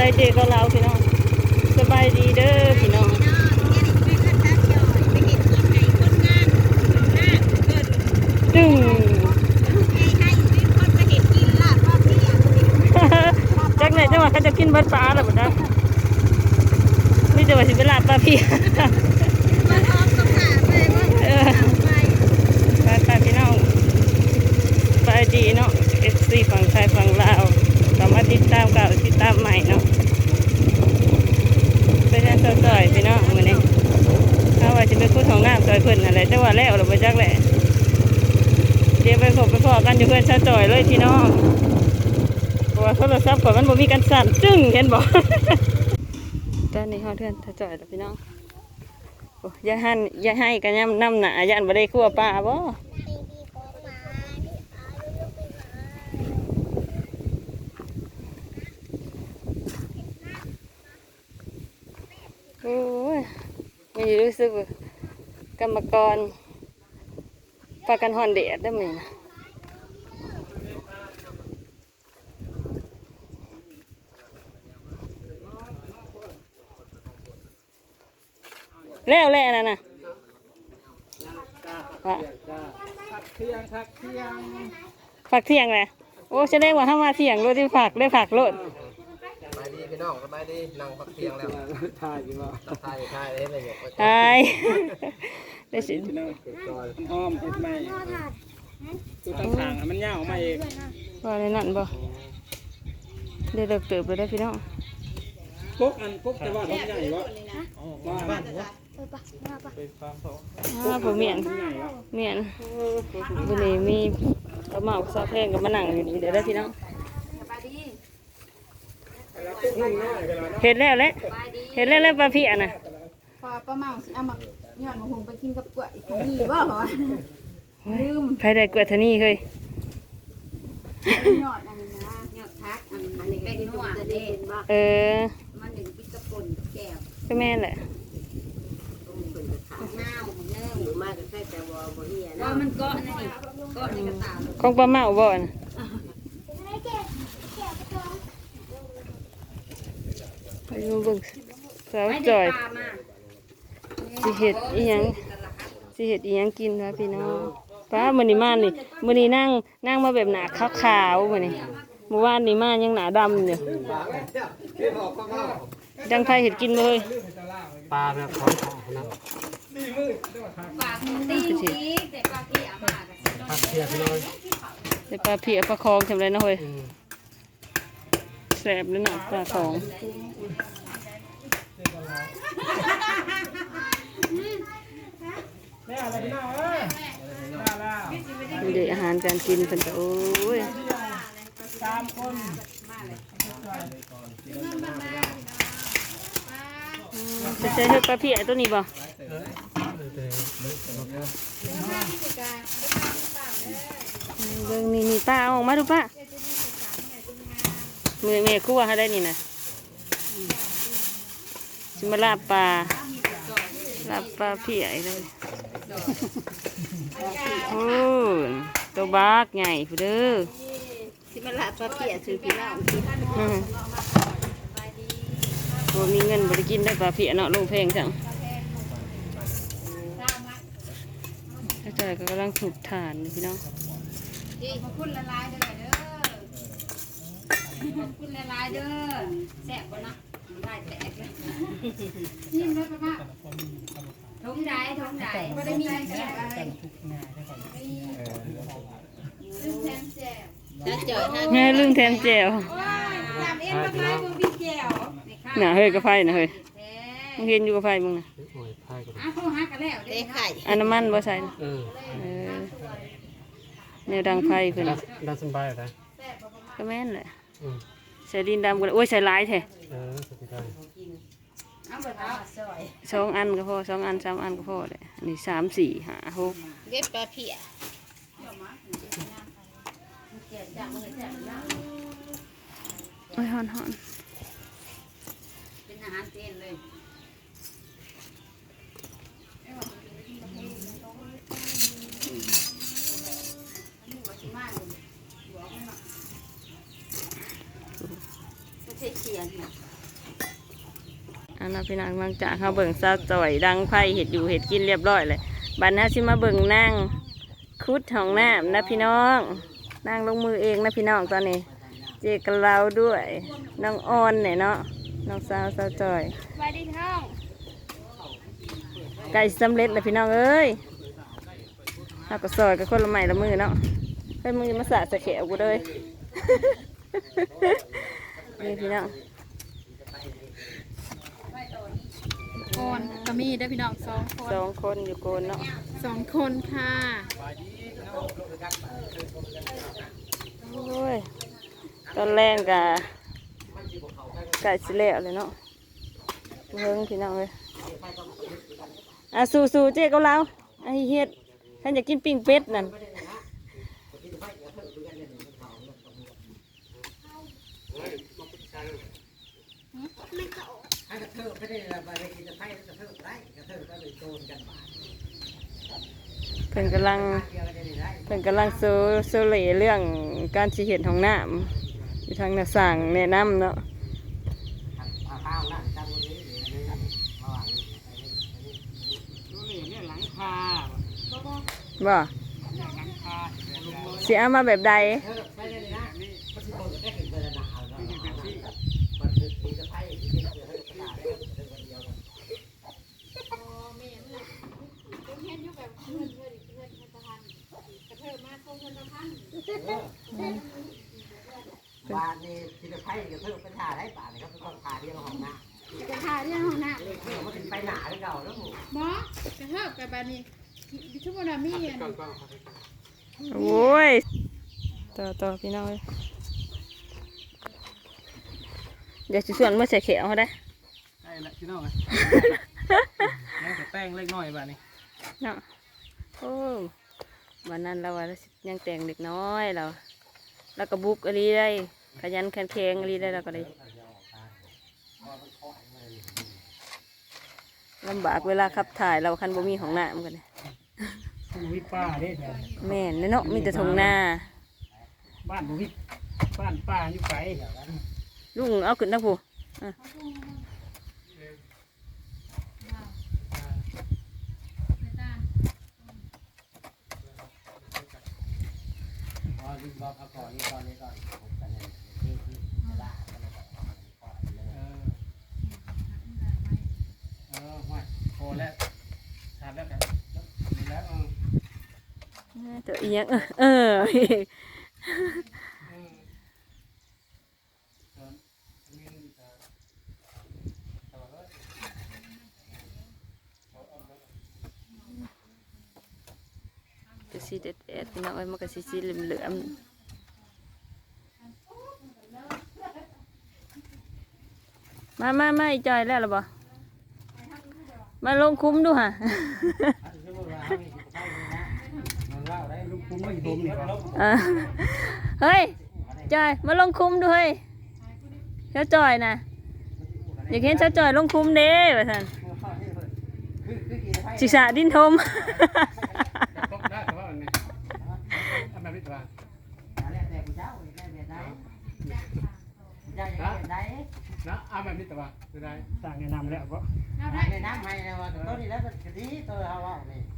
ใจเจก็เราพี่น้องสบายดีเด้อพี่น้องตึงจักไหนจังหวะเขาจะกินเบัดปลาหรือเปล่านี่จะว่าสิเวลาปลาพี่ เออไปไปพี่น้องไปดีเนาะเอฟซีฝั่งไทยฝั่งลาวสามารถติดตามเก่าติดตามใหม่เนาะไปแทนซอยๆพี่น้องมื้อนี้ถ้าว่าจะเป็นคู่ของน้ำซอยเพิ่นอะไรแต่ ว่าแล้วหรือบ่จักแหละเดี๋ยวไปพบไปพอกันอยู่เพื่อนชาจอยเลยพี่น้องเพราะว่าโทรศัพท์ข่อยมันบ่มีกันสั่นจึ้งเห็นบ่ตอนนี้ฮอดเพื่อนชาจอยแล้วพี่น้องโอ้ยาหันยาให้กันยำน้ำหนายันบ่ได้คั่วปลาบ่โอ้ยมีรู้สึกว่า กรรมกรปากันฮอนเดดได้ไหมนะแล้วแล้วนั่นน่ะว่าเที่ยงทักเที่ยงผักเที่ยงเลยโอ้จะได้ว่าถ้ามาเที่ยงรถที่ผักได้ผักรถสบายดี พี่น้องสบายดีนั่งพักเที่ยงแล้วถ่ายอยู่ว่าถ่ายถ่ายได้เลยเนี่ยใช่ได้สิพี่น้องอ้อมเห็ดไหมตัวต่างๆมันยาวมาเองว่าในนั่นบ่ได้เลิกเติบไปได้อพี่น้องปุ๊กอันปุ๊กแต่ว่าท้องใหญ่วะว่าบ้านวะอ้าผมเมียนท้องใหญ่วะเมียนวันนี้มีกระเหมาซาเพลงกับมานั่งอยู่นี่เดี๋ยวได้อพี่น้อง ปุ๊กนุ่งน้อยกันแล้ว เห็นแล้วแหละเห็นแล้วแล้วปลาพี่อะนะพอป้าเมาสิเอามาย้อนมาหุงไปกินกับกล้วยนี่ว่าเหรอลืมใครได้กวดเทานี่เคยยอดอันนี้นะยอดทักอันอันนี้เป็นนัวเด่นบ่เออมันถึงปิดกระปุ่นแก้วก็แม่นแหละน้าวมันเนิ่มมากก็ใส่แต่วอบ่เฮียนะว่ามันเกาะนั่นนี่เกาะในกระตาของปลาเมาบ่นะไปดูเบิ่งสาวจ่อยปลามาสิเห็ดอีหยังสิเห็ดอีหยังกินวะพี่น้องป้ามื้อนี้มานี่มื้อนี้นั่งนั่งมาแบบหนาขาวๆมื้อนี้เมื่อวานนี่มายังหนาดำอยู่ดังไทยเห็ดกินบ่เลยปลาแบบของของนะปลาตีอีกแต่ปลาที่เอามาก็สิพักเที่ยงพี่น้องแต่ปลาเพียปลาคองทำไรนะเฮ้ยแส บเลยนะปลาคองเด็กอาหารการกินเป็นโอ้ยสามคนจะใช้เฮ็ดปลาเพียตัวนี้บ่เบิ่องนี่นี่ป้าอาออกมาดูป้า มือเมย์คั่วให้ได้นี่นะจิมาลาบปลาลาบปลาเพียอีกเลยโอ้ยตัวบักใหญ่ผู้เด้อสิมาละปลาเปียซื้อพี่น้องกินอืมโอ้มีเงินบริกินได้ปลาเพียเนาะลูกเพลงจังถ้าเจอก็กำลังถูกทานอยู่พี่น้องดี ขอบคุณละลายเด้อเด้อขอบคุณละลายเด้อแซ่บบ่เนาะได้แตกเลยยิ้มเลยป้าทงใดทงใดบ่ได้มีแซ่บอะไรลืมแทนแซ่บจะเจอท่านแม่ลืมแทนแจวตามเอ็นมาไม้บ่มีแก้วนี่ค่ะน่ะเฮ้ยกระไฟน่ะเฮ้ยแท้มึงเห็นอยู่กระไฟมึงน่ะโอ้ยพายกันอ้าวเขาหากันแล้วเด้ไข่อันน้ำมันบ่ใส่น่ะเออเออแนวดังไฟเพิ่นดัน่ะนดันสบายเหรอก็แม่นแหละอืม ใส่ดินดำกันโอ้ยใส่หลายแท้เออสบายเอาบ่เอาซอยสองอันก็พอสองอันสามอันก็พอแหละอันนี้สามสี่ห้าหกเก็บปลาเพียโอ้ยฮอนฮอน นนั้นพี่น้องหลังจากเขาเบิ่งซาจ่อยดังไพ่เห็ดอยู่เห็ดกินเรียบร้อยเลยบัดนี้สิมาเบิ่งนั่งคุดของน้ำนะพี่น้องนั่งลงมือเองนะพี่น้องตอนนี้ เจกับเราด้วยน้องออนเนี่ยเนาะน้องสาวซาจ่อยไปดิท้องไก่สำเร็จเลยพี่น้องเอ้ยเอาก็ซอยกับคนละไม้ละมือเนาะเฮ้ยมือมาสาดสะเขียวกูเลยนี่พี่น้อง คน ก็มีได้อพี่น้องสองคนสองคนอยู่โกนเนาะสองคนค่ะโอ้ยตอนแรกกะไก่สิแล้วเลยเนาะเพิ่งพี่น้องเลยอะสู้สู้ๆเจ๊กับเราไอ้เฮ็ดท่านอยากกินปิ้งเป็ดนั่น ให้กระเทิบ ไม่ได้ละไปกินจะไพ่กระเทิบได้กระเทิบก็เลยโดนกันบาดเพิ่นกำลังเดียวกันได้เพิ่นกำลังโซโซเลเรื่องการสิเห็นของน้ำอยู่ทางหน้าสั่างแนะนำเนาะพาข้าวนั่งจังวันนี้เดี๋ยวนี้ระหว่างนี้ดูนี่เนี่ยหลังคาบ่หลังคาสิเอามาแบบใดเทิบไม่ได้เลยนะมันสิเปิดได้ถึงเดือนหนาวแล้วมันคือปีจะไพ่ที่เป็นเดือนกระดาษได้เดือนวันเดียวกัน บ้านนี่ที่จะไพ่กระเทิบเป็นหาได้ป่าเลยครับเป็นคนขาเดียวของน้า จะถ่าย เรื่องห้องน้เพื่อมันถึงไปหนาที่เก่าแล้วหมูำหมอกระเทิบกับแบบนี้ดิทุกคนอะมีอันโอ้ยต่อต่อพี่น้องเอ้ยเดี๋ยวสิส่วนเมื่อใส่เขียวเขาได้ใช่ละพี่น้องอะยังแต่แป้งเล็กน้อยบ้านี้เนาะโอ้วันนั้นเราว่าเราสิยังแต่งเด็กน้อยเราแล้วก็บุกอะไรได้ขยันขันแข็งอะไรได้เราก็เลย ลำบากเวลาขับถ่ายเราคันบ่มีของหน้ามันกันเลยบุวิป้าเด้แถวแม่นเนาะมีแต่ทงหน้า บ้านบุวิบ้านป้าอยู่ไกลลุงเอาขึ้นนะผู้อะพอดึงบอกเอาก่อนนี่ก่อนนี่ก่อนผมกันเลยที่ที่ละ เออเออไม่พอแล้วทานแล้วกันดีแล้วเอ อตัวอีหยังเออเออก็สีเด็ดเด็ดพี่น้องเอ้ยมันก็สีสีเหลืองเหลือมมามามาอีจอยแล้วหรอบ่มาลงคุ้มดูฮะ ลูกปุ้งไม่ดมนี่ครับ อ่าเฮ้ยจอยมาลงคุ้มดูเฮ้ยเจ้าจอยนะอยากเห็นเจ้าจอยลงคุ้มเด้ว่าท่านศิษาดินทมต้องได้แต่ว่าอันนี้ทำแบบนี้แต่ว่าแต่กูเจ้าได้แบบไหนได้แบบไหนนะเอาแบบนี้แต่ว่าจะได้สั่งแนะนำแล้วก็เอาได้ในน้ำไม่นะว่าตัวนี้แล้วมันดีตัวเราเอานี่คือสมมติว่าอันนั้นไปกลายเป็นกำแพง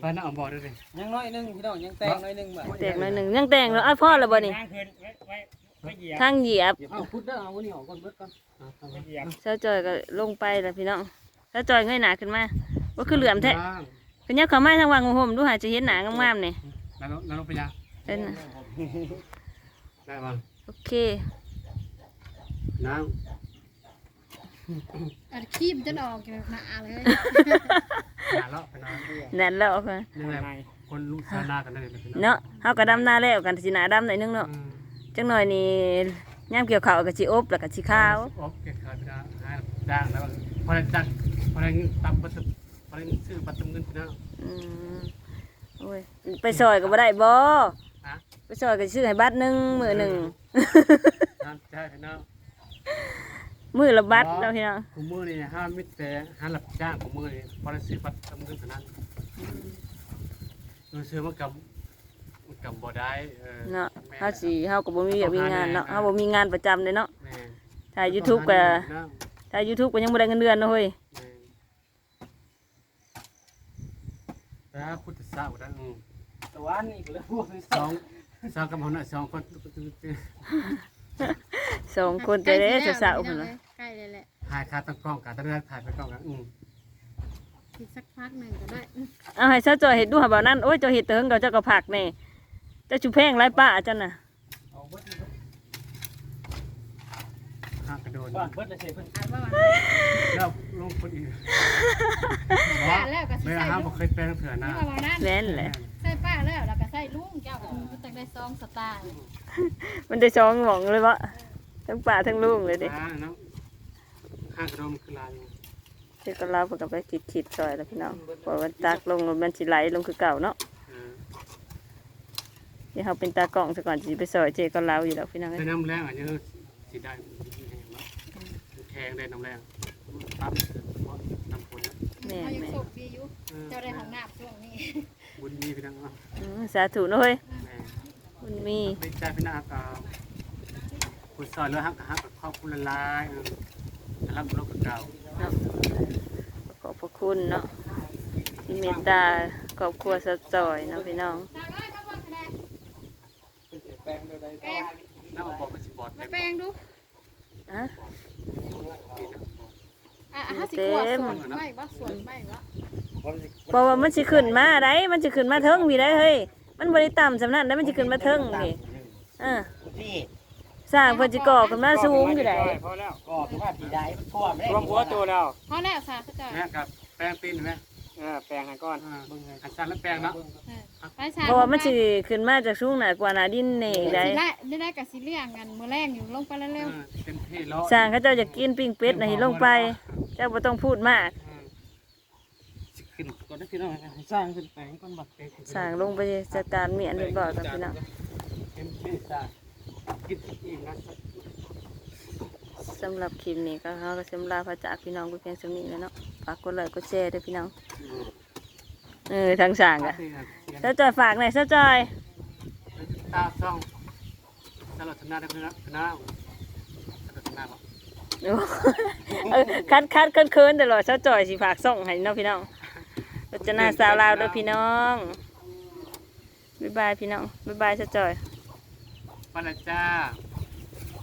ไปน่าอ่อนบอด้วยสิยังน้อยนึงพี่น้องยังแตงน้อยนึงแบบแตกหน่อยหนึ่งยังแตกแล้วอ้าวพ่อแล้วบ่นี่ทางคืนไว้ไว้ไว้เหยียบทางเหยียบเอาพุทธเอาวันนี้ออกก่อนเบิดก่อนไว้เหยียบเจ้าจอยก็ลงไปแล้วพี่น้องเจ้าจอยเงยหน้าขึ้นมาว่าคือเหลื่อมแท้ก็ยับเข้ามาทางวางของผมดูหาจะเห็นหนางามๆนี่แล้วแล้วลงไปยังเป็นน่ะได้บ้างโอเคน้ อันขี้มันจะออกจากหนาเลยำหาเลาะไปน้ำแน่นแล้วค่ะนี่แหละคนลูกชานากันได้เลยพี่น้องเนาะเฮาก็ดำนาแล้วกันสิหนาดำหน่อยนึงเนาะจังหน่อยนี่ยามเกี่ยวข้าวก็สิอบแล้วก็สิข้าวโอ้เก็บขายไปได้หาด่างแล้วพอได้ดังพอได้ตับบัตรพอได้ซื้อบัตรเงินพี่น้องอืมโอ้ยไปซอยก็บ่ได้บ่ฮะไปซอยก็ซื้อให้บัตรหนึงมื้อหนึงน้ำใช่พี่น้อง มื้อละบัตรแล้วพี่น้องกูมือนี่ห้ามมิตรแต่ห้าหลับจ้างกูมือนี่พอได้ซื้อบัตรเงินเท่านั้นดูซื้อมากับกับบ่ได้เออเนาะเฮาสิเฮาก็บ่มีเวียกมีงานเนาะเฮาบ่มีงานประจำเลยเนาะแม่แถ่าย YouTube ก็ถ่าย YouTube ก็ยังบ่ได้เงินเดือนเนาะเฮ้ยแล้วพุทธศาสนาอืมแต่ว่านี่ก็เลยพวกสองสองกับหัวหน้าสองคนสองคนจะได้สาวๆพุ่นน่ะ ใกล้เลยแหละถ่ายคาตั้งกล้องกาตั้งเรือถ่ายไปกล้องกันอืมอีกสักพักหนึ่งก็ได้เอาให้ซะจอยเฮ็ดดูหาบ่นั่นโอ้ยเจ้าเฮ็ดเถิงก็เจ้าก็ผักแน่เจ้าชุแพงหลายป้าเจ้าน่ะห้ากระโดดบ้านเบิดเลยเสียเพิ่นอ่านว่าแล้วลงคนอื่นป้าแล้วก็สิไม่ใส่ห้ามลุบ่งเคยแปลงเผื่อหน้านี่ว่าบ่นั่นแม่นแหละใส่ป้าแล้วแล้วก็ใส่ลุงเจ้าก็ต้องได้ซองสไตล์มันได้สองหม่องเลยวะทั้งป้าทั้งลุงเลยเด้อ่าเนาะ ห้ากระโดดคือลายเจ้าก็ลาเพิ่นก็ไปคิดๆซอยแล้วพี่น้องเพราะว่าตักลงแล้วมันสิไหลลงคือเก่าเนาะอ่าเดี๋ยวเฮาเป็นตากล้องซะก่อนสิไปซอยเจ๊ก็ลาวอยู่แล้วพี่น้องเอ้ได้ยน้ำแรงอันนี้สีได้แข็งได้น้ำแรงปั๊บน้ำฝนแม่เขายังแม่โชคดีอยู่เจ้าได้ของน้ำช่วงนี้บุญมีพี่น้องเนาะอืมสาธุเนาะเฮ้ยแม่มันมีเป็นใจพี่น้องก็คุณสอนแล้วฮักฮักกับครอบครัวละลาย รับโลกเก่าเนาะขอบพระคุณเนาะที่เมตตาครอบครัวสะจอยเนาะพี่น้องตามร้อยมาเบิ่งคะแนนแปลงได้แปลงน้าบอกเป็นสิบอดมาแปลงดูฮะอะอะห้าสิบขวดส่วนไม่บ่ส่วนไม่บ่เพราะว่ามันสิขึ้นมาได้มันสิขึ้นมาเทิงมีได้เฮ้ยมันบ่ได้ต่ำสำนั้นได้มันสิขึ้นมาเทิงนี่เออนี่ สร้างเพิ่นสิก่อขึ้นมาสูงอยู่ได้พอแล้วก็คือว่าปีใดมันท่วมได้รวมหัวตัวแล้วพอแล้วสาสะจอยแม่กับแป้งตีนไหมเออแปลงให้ก่อนอันสั้นแล้วแป้งเนาะไปสาเพราะว่ามันสิขึ้นมาจากสูงหน่ากว่าหน้าดินนี่ได้สิได้ได้ได้กับสิเลี่ยงกันมื้อแรงอยู่ลงไปเร็วเต็มที่แล้วสร้างเขาเจ้าอยากกินปิ้งเป็ดน่ะให้ลงไป เจ้าบ่ต้องพูดมากขึ้นก่อนได้พี่น้องสร้างขึ้นแปลงก่อนบักสร้างลงไปจัดการเมียนเรียบร้อยกับพี่น้องเต็มที่จ้ะ กินอีกนะสำหรับคลิปนี้ก็เขาก็สำลาพระจากพี่น้องไปเพียงสำนี้แล้วเนาะฝากกดไลค์กดแชร์ด้วยพี่น้องเออทางสร้างอะเจ้าจอยฝากหน่อยเจ้าจอยตาซ่องตลอดชนะได้พี่น้องชนะตลอดชนะบอกโอ้เออคัดคัดเคินเคินตลอดเจ้าจอยสิฝากส่งให้เนาะพี่น้องรจนาสาวลาวเด้วยพี่น้องบ๊ายบายพี่น้องบ๊ายบายเจ้าจอย ไปละจ้า